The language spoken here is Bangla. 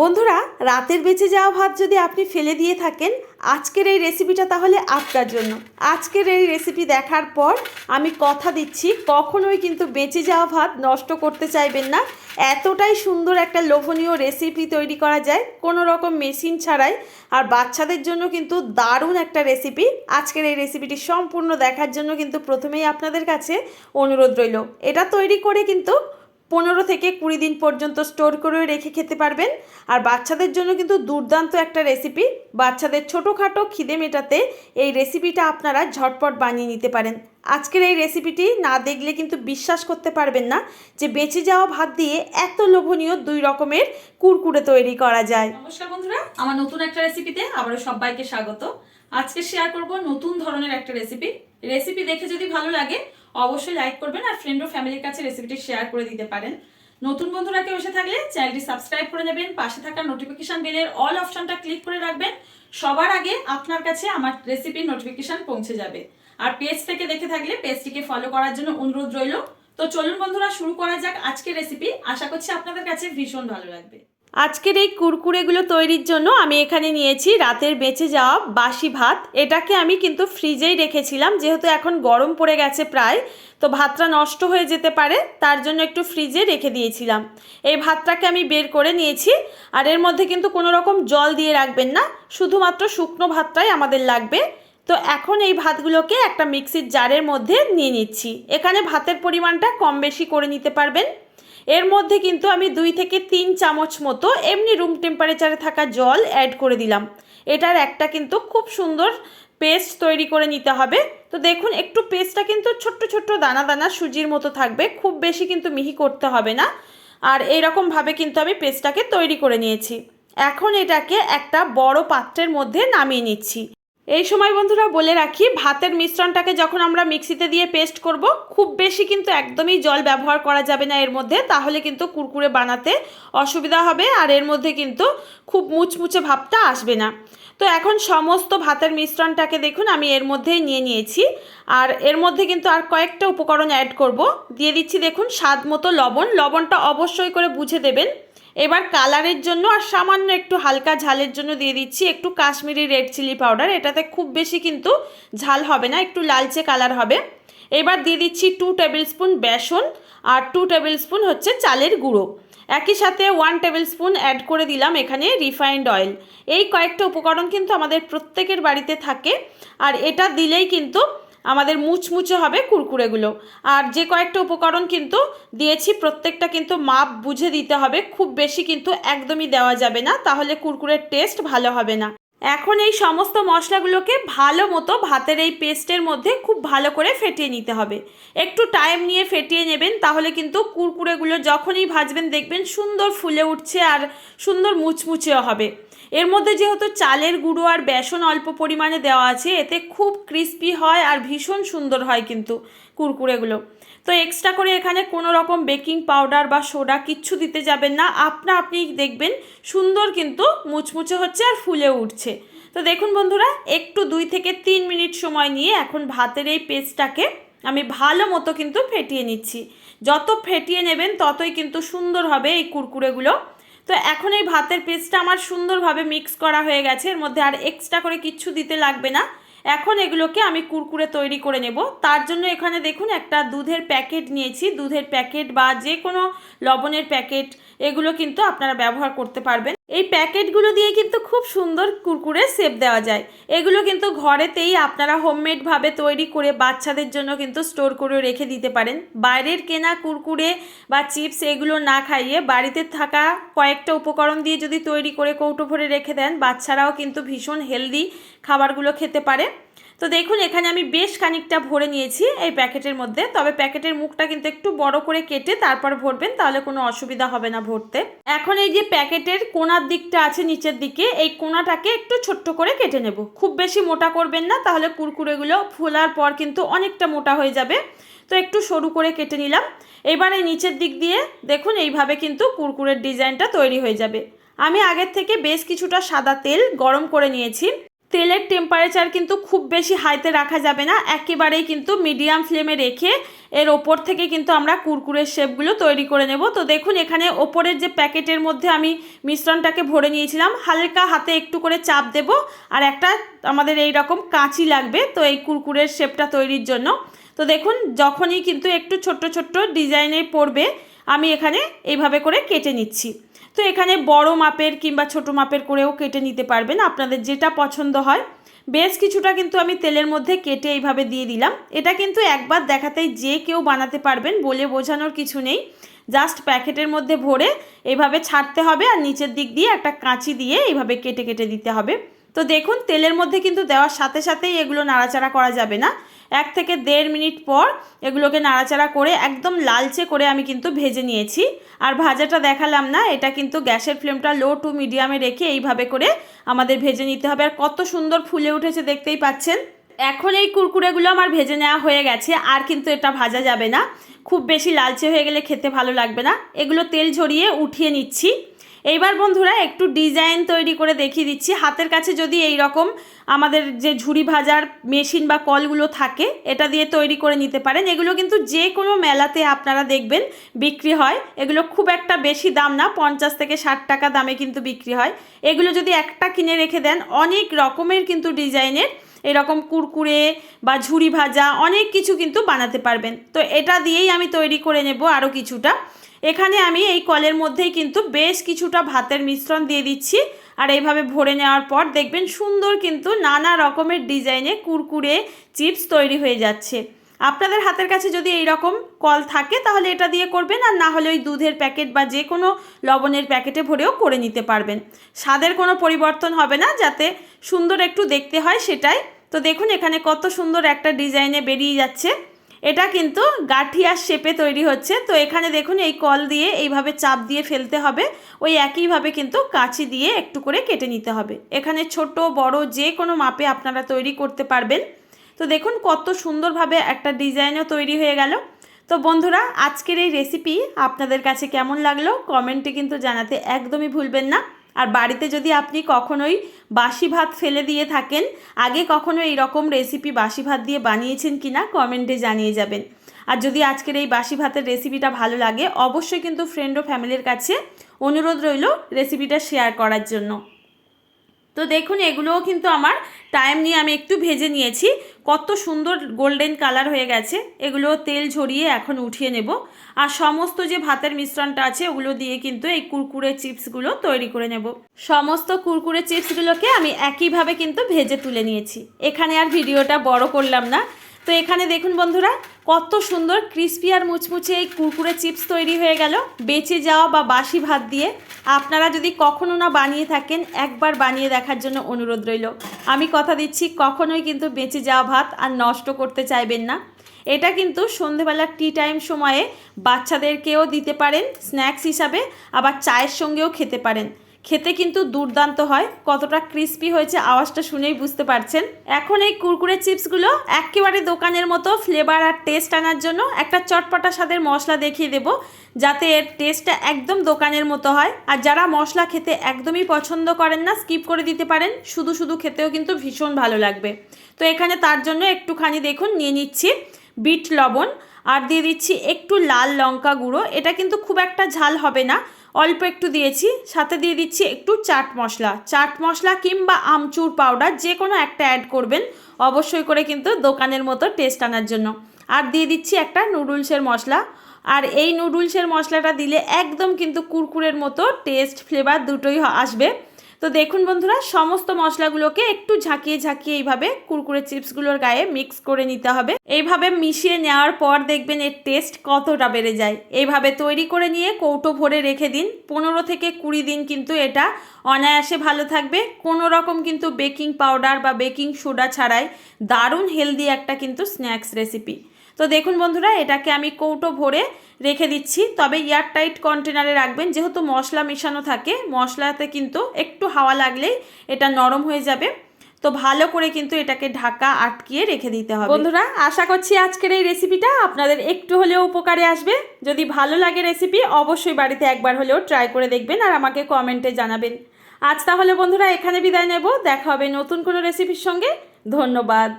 বন্ধুরা, রাতের বেঁচে যাওয়া ভাত যদি আপনি ফেলে দিয়ে থাকেন, আজকের এই রেসিপিটা তাহলে আপনার জন্য। আজকের এই রেসিপি দেখার পর আমি কথা দিচ্ছি, কখনোই কিন্তু বেঁচে যাওয়া ভাত নষ্ট করতে চাইবেন না। এতটাই সুন্দর একটা লোভনীয় রেসিপি তৈরি করা যায়, কোনো রকম মেশিন ছাড়াই। আর বাচ্চাদের জন্য কিন্তু দারুণ একটা রেসিপি আজকের এই রেসিপিটি সম্পূর্ণ দেখার জন্য কিন্তু প্রথমেই আপনাদের কাছে অনুরোধ রইল। এটা তৈরি করে কিন্তু পনেরো থেকে কুড়ি দিন পর্যন্ত স্টোর করে রেখে খেতে পারবেন। আর বাচ্চাদের জন্য কিন্তু দুর্দান্ত একটা রেসিপি বাচ্চাদের ছোটোখাটো খিদে মেটাতে এই রেসিপিটা আপনারা ঝটপট বানিয়ে নিতে পারেন। আজকের এই রেসিপিটি না দেখলে কিন্তু বিশ্বাস করতে পারবেন না যে বেঁচে যাওয়া ভাত দিয়ে এত লোভনীয় দুই রকমের কুরকুরে তৈরি করা যায়। নমস্কার বন্ধুরা, আমার নতুন একটা রেসিপিতে আবারও সবাইকে স্বাগত। আজকে শেয়ার করব নতুন ধরনের একটা রেসিপি রেসিপি দেখে যদি ভালো লাগে অবশ্যই লাইক করবেন আর ফ্রেন্ড ও ফ্যামিলির কাছে রেসিপিটি শেয়ার করে দিতে পারেন। নতুন বন্ধুরা কেউ এসে থাকলে চ্যানেলটি সাবস্ক্রাইব করে নেবেন, পাশে থাকা নোটিফিকেশন বেলের অল অপশনটা ক্লিক করে রাখবেন। সবার আগে আপনার কাছে আমার রেসিপির নোটিফিকেশন পৌঁছে যাবে। আর পেজ থেকে দেখে থাকলে পেজটিকে ফলো করার জন্য অনুরোধ রইল। তো চলুন বন্ধুরা, শুরু করা যাক আজকের রেসিপি আশা করছি আপনাদের কাছে ভীষণ ভালো লাগবে। আজকের এই কুরকুরেগুলো তৈরির জন্য আমি এখানে নিয়েছি রাতের বেঁচে যাওয়া বাসি ভাত। এটাকে আমি কিন্তু ফ্রিজেই রেখেছিলাম, যেহেতু এখন গরম পড়ে গেছে প্রায়, তো ভাতটা নষ্ট হয়ে যেতে পারে, তার জন্য একটু ফ্রিজে রেখে দিয়েছিলাম। এই ভাতটাকে আমি বের করে নিয়েছি, আর এর মধ্যে কিন্তু কোনো রকম জল দিয়ে রাখবেন না, শুধুমাত্র শুকনো ভাতটাই আমাদের লাগবে। তো এখন এই ভাতগুলোকে একটা মিক্সির জারের মধ্যে নিয়ে নিচ্ছি। এখানে ভাতের পরিমাণটা কম বেশি করে নিতে পারবেন। এর মধ্যে কিন্তু আমি দুই থেকে তিন চামচ মতো এমনি রুম টেম্পারেচারে থাকা জল অ্যাড করে দিলাম। এটার একটা কিন্তু খুব সুন্দর পেস্ট তৈরি করে নিতে হবে। তো দেখুন, একটু পেস্টটা কিন্তু ছোট্ট ছোট্ট দানা দানা সুজির মতো থাকবে, খুব বেশি কিন্তু মিহি করতে হবে না। আর এইরকমভাবে কিন্তু আমি পেস্টটাকে তৈরি করে নিয়েছি। এখন এটাকে একটা বড় পাত্রের মধ্যে নামিয়ে নিচ্ছি। এই সময় বন্ধুরা বলে রাখি, ভাতের মিশ্রণটাকে যখন আমরা মিক্সিতে দিয়ে পেস্ট করব, খুব বেশি কিন্তু একদমই জল ব্যবহার করা যাবে না এর মধ্যে, তাহলে কিন্তু কুরকুরে বানাতে অসুবিধা হবে আর এর মধ্যে কিন্তু খুব মুচমুচে ভাবটা আসবে না। তো এখন সমস্ত ভাতের মিশ্রণটাকে দেখুন, আমি এর মধ্যেই নিয়ে নিয়েছি। আর এর মধ্যে কিন্তু আর কয়েকটা উপকরণ অ্যাড করব। দিয়ে দিচ্ছি দেখুন, স্বাদ মতো লবণ। লবণটা অবশ্যই করে বুঝে দেবেন। এবার কালারের জন্য আর সামান্য একটু হালকা ঝালের জন্য দিয়ে দিচ্ছি একটু কাশ্মীরি রেড চিলি পাউডার। এটাতে খুব বেশি কিন্তু ঝাল হবে না, একটু লালচে কালার হবে। এবার দিয়ে দিচ্ছি টু টেবিল স্পুন বেসন আর টু টেবিল স্পুন হচ্ছে চালের গুঁড়ো। একই সাথে ওয়ান টেবিল স্পুন অ্যাড করে দিলাম এখানে রিফাইন্ড অয়েল এই কয়েকটা উপকরণ কিন্তু আমাদের প্রত্যেকের বাড়িতে থাকে, আর এটা দিলেই কিন্তু আমাদের মুচমুচে হবে কুরকুরেগুলো। আর যে কয়েকটা উপকরণ কিন্তু দিয়েছি, প্রত্যেকটা কিন্তু মাপ বুঝে দিতে হবে। খুব বেশি কিন্তু একদমই দেওয়া যাবে না, তাহলে কুরকুরের টেস্ট ভালো হবে না। এখন এই সমস্ত মশলাগুলোকে ভালো মতো ভাতের এই পেস্টের মধ্যে খুব ভালো করে ফেটিয়ে নিতে হবে। একটু টাইম নিয়ে ফেটিয়ে নেবেন, তাহলে কিন্তু কুরকুরেগুলো যখনই ভাজবেন দেখবেন সুন্দর ফুলে উঠছে আর সুন্দর মুচমুচেও হবে। এর মধ্যে যেহেতু চালের গুঁড়ো আর বেসন অল্প পরিমাণে দেওয়া আছে, এতে খুব ক্রিস্পি হয় আর ভীষণ সুন্দর হয় কিন্তু। কুরকুরেগুলো। তো এক্সট্রা করে এখানে কোনো রকম বেকিং পাউডার বা সোডা কিচ্ছু দিতে যাবেন না। আপনা আপনি দেখবেন সুন্দর কিন্তু মুচমুচে হচ্ছে আর ফুলে উঠছে। তো দেখুন বন্ধুরা, একটু দুই থেকে তিন মিনিট সময় নিয়ে এখন ভাতের এই পেস্টটাকে আমি ভালো মতো কিন্তু ফেটিয়ে নিচ্ছি। যত ফেটিয়ে নেবেন ততই কিন্তু সুন্দর হবে এই কুরকুরেগুলো। তো এখন এই ভাতের পেস্টটা আমার সুন্দরভাবে মিক্স করা হয়ে গেছে। এর মধ্যে আর এক্সট্রা করে কিচ্ছু দিতে লাগবে না। এখন এগুলোকে আমি কুরকুরে তৈরি করে নেব। তার জন্য এখানে দেখুন একটা দুধের প্যাকেট নিয়েছি। দুধের প্যাকেট বা যে কোনো লবণের প্যাকেট, এগুলো কিন্তু আপনারা ব্যবহার করতে পারবেন। এই প্যাকেটগুলো দিয়ে কিন্তু খুব সুন্দর কুরকুরে সেপ দেওয়া যায়। এগুলো কিন্তু ঘরেতেই আপনারা হোমমেডভাবে তৈরি করে বাচ্চাদের জন্য কিন্তু স্টোর করে রেখে দিতে পারেন। বাইরের কেনা কুরকুরে বা চিপস এগুলো না খাইয়ে বাড়িতে থাকা কয়েকটা উপকরণ দিয়ে যদি তৈরি করে কৌটো ভরে রেখে দেন, বাচ্চারাও কিন্তু ভীষণ হেলদি খাবারগুলো খেতে পারে। তো দেখুন, এখানে আমি বেশ খানিকটা ভরে নিয়েছি এই প্যাকেটের মধ্যে। তবে প্যাকেটের মুখটা কিন্তু একটু বড় করে কেটে তারপর ভরবেন, তাহলে কোনো অসুবিধা হবে না ভরতে। এখন এই যে প্যাকেটের কোনার দিকটা আছে নিচের দিকে, এই কোনাটাকে একটু ছোট্ট করে কেটে নেব। খুব বেশি মোটা করবেন না, তাহলে কুরকুরেগুলো ফোলার পর কিন্তু অনেকটা মোটা হয়ে যাবে। তো একটু সরু করে কেটে নিলাম। এবার নিচের দিক দিয়ে দেখুন, এইভাবে কিন্তু কুরকুরের ডিজাইনটা তৈরি হয়ে যাবে। আমি আগের থেকে বেশ কিছুটা সাদা তেল গরম করে নিয়েছি। তেলের টেম্পারেচার কিন্তু খুব বেশি হাইতে রাখা যাবে না, একেবারেই কিন্তু মিডিয়াম ফ্লেমে রেখে এর ওপর থেকে কিন্তু আমরা কুরকুরের শেপগুলো তৈরি করে নেব। তো দেখুন এখানে ওপরের যে প্যাকেটের মধ্যে আমি মিশ্রণটাকে ভরে নিয়েছিলাম, হালকা হাতে একটু করে চাপ দেব আর একটা আমাদের এই রকম কাঁচি লাগবে তো এই কুরকুরের শেপটা তৈরির জন্য। তো দেখুন যখনই কিন্তু একটু ছোট্ট ছোট্ট ডিজাইনে পড়বে, আমি এখানে এইভাবে করে কেটে নিচ্ছি। তো এখানে বড় মাপের কিংবা ছোট মাপের করেও কেটে নিতে পারবেন। আপনাদের যেটা পছন্দ হয়। বেশ কিছুটা কিন্তু আমি তেলের মধ্যে কেটে এইভাবে দিয়ে দিলাম। এটা কিন্তু একবার দেখাতেই যে কেউ বানাতে পারবেন বলে বোঝানোর কিছু নেই। জাস্ট প্যাকেটের মধ্যে ভরে এভাবে ছাড়তে হবে আর নিচের দিক দিয়ে একটা কাঁচি দিয়ে এইভাবে কেটে কেটে দিতে হবে। তো দেখুন, তেলের মধ্যে কিন্তু দেওয়ার সাথে সাথেই এগুলো নাড়াচাড়া করা যাবে না। এক থেকে দেড় মিনিট পর এগুলোকে নাড়াচাড়া করে একদম লালচে করে আমি কিন্তু ভেজে নিয়েছি। আর ভাজাটা দেখালাম না, এটা কিন্তু গ্যাসের ফ্লেমটা লো টু মিডিয়ামে রেখে এইভাবে করে আমাদের ভেজে নিতে হবে। আর কত সুন্দর ফুলে উঠেছে, দেখতেই পাচ্ছেন। এখন এই কুরকুরেগুলো আমার ভেজে নেওয়া হয়ে গেছে, আর কিন্তু এটা ভাজা যাবে না। খুব বেশি লালচে হয়ে গেলে খেতে ভালো লাগবে না। এগুলো তেল ঝরিয়ে উঠিয়ে নিচ্ছি। এইবার বন্ধুরা একটু ডিজাইন তৈরি করে দেখিয়ে দিচ্ছি। হাতের কাছে যদি এই রকম আমাদের যে ঝুড়ি ভাজার মেশিন বা কলগুলো থাকে, এটা দিয়ে তৈরি করে নিতে পারেন। এগুলো কিন্তু যে কোনো মেলাতে আপনারা দেখবেন বিক্রি হয়। এগুলো খুব একটা বেশি দাম না, পঞ্চাশ থেকে ষাট টাকা দামে কিন্তু বিক্রি হয়। এগুলো যদি একটা কিনে রেখে দেন, অনেক রকমের কিন্তু ডিজাইনের এরকম কুরকুরে বা ঝুড়ি ভাজা অনেক কিছু কিন্তু বানাতে পারবেন। তো এটা দিয়েই আমি তৈরি করে নেব আরও কিছুটা। এখানে আমি এই কলের মধ্যেই কিন্তু বেশ কিছুটা ভাতের মিশ্রণ দিয়ে দিচ্ছি। আর এইভাবে ভরে নেওয়ার পর দেখবেন সুন্দর কিন্তু নানা রকমের ডিজাইনে কুরকুরে চিপস তৈরি হয়ে যাচ্ছে। আপনাদের হাতের কাছে যদি এই রকম কল থাকে তাহলে এটা দিয়ে করবেন আর না হলে ওই দুধের প্যাকেট বা যে কোনো লবণের প্যাকেটে ভরেও করে নিতে পারবেন। স্বাদের কোনো পরিবর্তন হবে না, যাতে সুন্দর একটু দেখতে হয় সেটাই। তো দেখুন এখানে কত সুন্দর একটা ডিজাইনে বেরিয়ে যাচ্ছে। এটা কিন্তু গাঠিয়ার শেপে তৈরি হচ্ছে। তো এখানে দেখুন এই কল দিয়ে এইভাবে চাপ দিয়ে ফেলতে হবে। ওই একইভাবে কিন্তু কাঁচি দিয়ে একটু করে কেটে নিতে হবে। এখানে ছোট, বড় যে কোনো মাপে আপনারা তৈরি করতে পারবেন। তো দেখুন কত সুন্দরভাবে একটা ডিজাইনও তৈরি হয়ে গেল। তো বন্ধুরা, আজকের এই রেসিপি আপনাদের কাছে কেমন লাগল? কমেন্টে কিন্তু জানাতে একদমই ভুলবেন না। আর বাড়িতে যদি আপনি কখনোই বাসি ভাত ফেলে দিয়ে থাকেন, আগে কখনো এই রকম রেসিপি বাসি ভাত দিয়ে বানিয়েছেন কি না কমেন্টে জানিয়ে যাবেন। আর যদি আজকের এই বাসি ভাতের রেসিপিটা ভালো লাগে, অবশ্যই কিন্তু ফ্রেন্ড ও ফ্যামিলির কাছে অনুরোধ রইল রেসিপিটা শেয়ার করার জন্য। তো দেখুন, এগুলোও কিন্তু আমার টাইম নিয়ে আমি একটু ভেজে নিয়েছি। কত সুন্দর গোল্ডেন কালার হয়ে গেছে। এগুলো তেল ঝরিয়ে এখন উঠিয়ে নেব। আর সমস্ত যে ভাতের মিশ্রণটা আছে, ওগুলো দিয়ে কিন্তু এই কুরকুরে চিপসগুলো তৈরি করে নেব। সমস্ত কুরকুরে চিপসগুলোকে আমি একইভাবে কিন্তু ভেজে তুলে নিয়েছি। এখানে আর ভিডিওটা বড় করলাম না। তো এখানে দেখুন বন্ধুরা, কত সুন্দর ক্রিস্পি আর মুচমুচে এই কুরকুরে চিপস তৈরি হয়ে গেল। বেঁচে যাওয়া বা বাসি ভাত দিয়ে আপনারা যদি কখনো না বানিয়ে থাকেন, একবার বানিয়ে দেখার জন্য অনুরোধ রইল। আমি কথা দিচ্ছি, কখনোই কিন্তু বেঁচে যাওয়া ভাত আর নষ্ট করতে চাইবেন না। এটা কিন্তু সন্ধেবেলার টি টাইম সময়ে বাচ্চাদেরকেও দিতে পারেন স্ন্যাক্স হিসাবে, আবার চায়ের সঙ্গেও খেতে পারেন। খেতে কিন্তু দুর্দান্ত হয়। কতটা ক্রিস্পি হয়েছে আওয়াজটা শুনেই বুঝতে পারছেন। এখন এই কুরকুরে চিপসগুলো একেবারে দোকানের মতো ফ্লেভার আর টেস্ট আনার জন্য একটা চটপটা স্বাদের মশলা দেখিয়ে দেব, যাতে এর টেস্টটা একদম দোকানের মতো হয়। আর যারা মশলা খেতে একদমই পছন্দ করেন না স্কিপ করে দিতে পারেন। শুধু শুধু খেতেও কিন্তু ভীষণ ভালো লাগবে। তো এখানে তার জন্য একটুখানি দেখুন, নিয়ে নিচ্ছি বিট লবণ। আর দিয়ে দিচ্ছি একটু লাল লঙ্কা গুঁড়ো। এটা কিন্তু খুব একটা ঝাল হবে না। অল্প একটু দিয়েছি, সাথে দিয়ে দিচ্ছি একটু চাট মশলা। চাট মশলা কিংবা আমচুর পাউডার যে কোনো একটা অ্যাড করবেন, অবশ্যই করে কিন্তু দোকানের মতো টেস্ট আনার জন্য। আর দিয়ে দিচ্ছি একটা নুডলসের মশলা। আর এই নুডলসের মশলাটা দিলে একদম কিন্তু কুরকুরের মতো টেস্ট ফ্লেভার দুটোই আসবে। তো দেখুন বন্ধুরা, সমস্ত মশলাগুলোকে একটু ঝাঁকিয়ে ঝাঁকিয়ে এইভাবে কুরকুরে চিপসগুলোর গায়ে মিক্স করে নিতে হবে। এইভাবে মিশিয়ে নেওয়ার পর দেখবেন এর টেস্ট কতটা বেড়ে যায়। এইভাবে তৈরি করে নিয়ে কৌটো ভরে রেখে দিন। পনেরো থেকে কুড়ি দিন কিন্তু এটা অনায়াসে ভালো থাকবে। কোনো রকম কিন্তু বেকিং পাউডার বা বেকিং সোডা ছাড়াই দারুণ হেলদি একটা কিন্তু স্ন্যাক্স রেসিপি তো দেখুন বন্ধুরা, এটাকে আমি কৌটো ভরে রেখে দিচ্ছি। তবে এয়ারটাইট কন্টেনারে রাখবেন, যেহেতু মশলা মেশানো থাকে, মশলাতে কিন্তু একটু হাওয়া লাগলেই এটা নরম হয়ে যাবে। তো ভালো করে কিন্তু এটাকে ঢাকা আটকিয়ে রেখে দিতে হবে। বন্ধুরা, আশা করছি আজকের এই রেসিপিটা আপনাদের একটু হলেও উপকারে আসবে। যদি ভালো লাগে রেসিপি, অবশ্যই বাড়িতে একবার হলেও ট্রাই করে দেখবেন আর আমাকে কমেন্টে জানাবেন। আজ তাহলে বন্ধুরা, এখানে বিদায় নেব। দেখা হবে নতুন কোনো রেসিপির সঙ্গে। ধন্যবাদ।